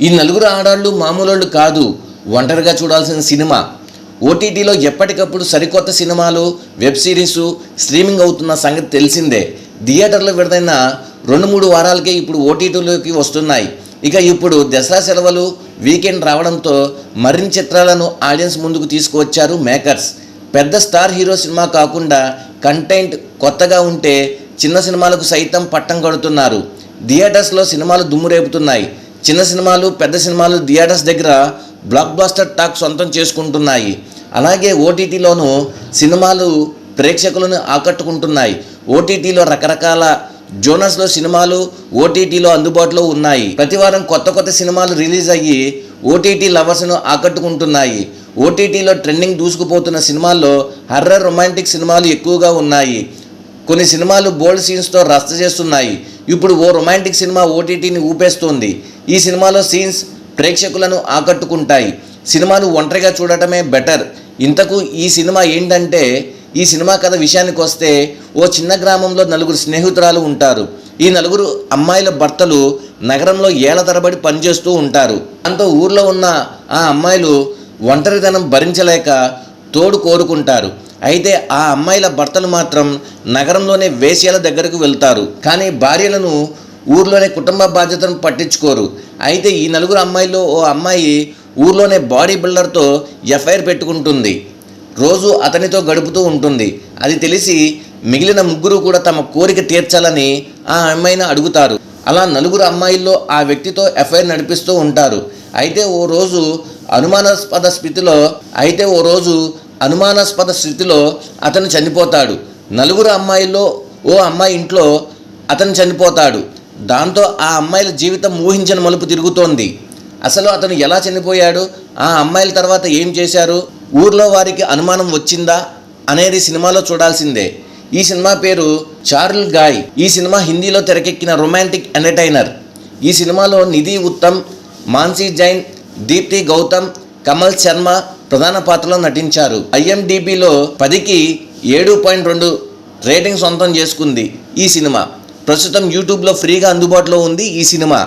ఈ నలుగురు ఆడాళ్ళు మామూలు కాదు. ఒంటరిగా చూడాల్సిన సినిమా. ఓటీటీలో ఎప్పటికప్పుడు సరికొత్త సినిమాలు వెబ్ సిరీస్ స్ట్రీమింగ్ అవుతున్న సంగతి తెలిసిందే. థియేటర్లో విడుదలైన రెండు మూడు వారాలకే ఇప్పుడు ఓటీటీలోకి వస్తున్నాయి. ఇక ఇప్పుడు దసరా సెలవులు వీకెండ్ రావడంతో మరిన్ని చిత్రాలను ఆడియన్స్ ముందుకు తీసుకువచ్చారు మేకర్స్. పెద్ద స్టార్ హీరో సినిమా కాకుండా కంటెంట్ కొత్తగా ఉంటే చిన్న సినిమాలకు సైతం పట్టం కడుతున్నారు. థియేటర్స్లో సినిమాలు దుమ్ము రేపుతున్నాయి. చిన్న సినిమాలు పెద్ద సినిమాలు థియేటర్స్ దగ్గర బ్లాక్ బాస్టర్ టాక్ సొంతం చేసుకుంటున్నాయి. అలాగే ఓటీటీలోనూ సినిమాలు ప్రేక్షకులను ఆకట్టుకుంటున్నాయి. ఓటీటీలో రకరకాల జోనర్స్లో సినిమాలు ఓటీటీలో అందుబాటులో ఉన్నాయి. ప్రతివారం కొత్త కొత్త సినిమాలు రిలీజ్ అయ్యి ఓటీటీ లవర్స్ను ఆకట్టుకుంటున్నాయి. ఓటీటీలో ట్రెండింగ్ దూసుకుపోతున్న సినిమాల్లో హర్రర్ రొమాంటిక్ సినిమాలు ఎక్కువగా ఉన్నాయి. కొన్ని సినిమాలు బోల్డ్ సీన్స్తో రస్త చేస్తున్నాయి. ఇప్పుడు ఓ రొమాంటిక్ సినిమా ఓటీటీని ఊపేస్తోంది. ఈ సినిమాలో సీన్స్ ప్రేక్షకులను ఆకట్టుకుంటాయి. సినిమాను ఒంటరిగా చూడటమే బెటర్. ఇంతకు ఈ సినిమా ఏంటంటే ఈ సినిమా కథ విషయానికి వస్తే ఓ చిన్న గ్రామంలో నలుగురు స్నేహితురాలు ఉంటారు. ఈ నలుగురు అమ్మాయిల భర్తలు నగరంలో ఏళ్ళ తరబడి పనిచేస్తూ ఉంటారు. దాంతో ఊర్లో ఉన్న ఆ అమ్మాయిలు ఒంటరితనం భరించలేక తోడు కోరుకుంటారు. అయితే ఆ అమ్మాయిల భర్తలు మాత్రం నగరంలోనే వేశ్యల దగ్గరకు వెళ్తారు. కానీ భార్యలను ఊర్లోనే కుటుంబ బాధ్యతను పట్టించుకోరు. అయితే ఈ నలుగురు అమ్మాయిల్లో ఓ అమ్మాయి ఊర్లోనే బాడీ బిల్డర్తో ఎఫ్ఐఆర్ పెట్టుకుంటుంది. రోజు అతనితో గడుపుతూ ఉంటుంది. అది తెలిసి మిగిలిన ముగ్గురు కూడా తమ కోరిక తీర్చాలని ఆ అమ్మాయిని అడుగుతారు. అలా నలుగురు అమ్మాయిల్లో ఆ వ్యక్తితో ఎఫ్ఐఆర్ నడిపిస్తూ ఉంటారు. అయితే ఓ రోజు అనుమానాస్పద స్థితిలో అయితే ఓ రోజు అనుమానాస్పద స్థితిలో అతను చనిపోతాడు. నలుగురు అమ్మాయిల్లో ఓ అమ్మాయి ఇంట్లో అతను చనిపోతాడు. దాంతో ఆ అమ్మాయిల జీవితం ఊహించని మలుపు తిరుగుతోంది. అసలు అతను ఎలా చనిపోయాడు? ఆ అమ్మాయిల తర్వాత ఏం చేశారు? ఊర్లో వారికి అనుమానం వచ్చిందా? అనేది సినిమాలో చూడాల్సిందే. ఈ సినిమా పేరు చార్ల్ గాయ్. ఈ సినిమా హిందీలో తెరకెక్కిన రొమాంటిక్ ఎంటర్టైనర్. ఈ సినిమాలో నిధి ఉత్తమ్ మాన్సీ జైన్ దీప్తి గౌతమ్ కమల్ శర్మ ప్రధాన పాత్రలో నటించారు. ఐఎండిబిలో పదికి ఏడు పాయింట్ రెండు రేటింగ్ సొంతం చేసుకుంది ఈ సినిమా. ప్రస్తుతం యూట్యూబ్లో ఫ్రీగా అందుబాటులో ఉంది ఈ సినిమా.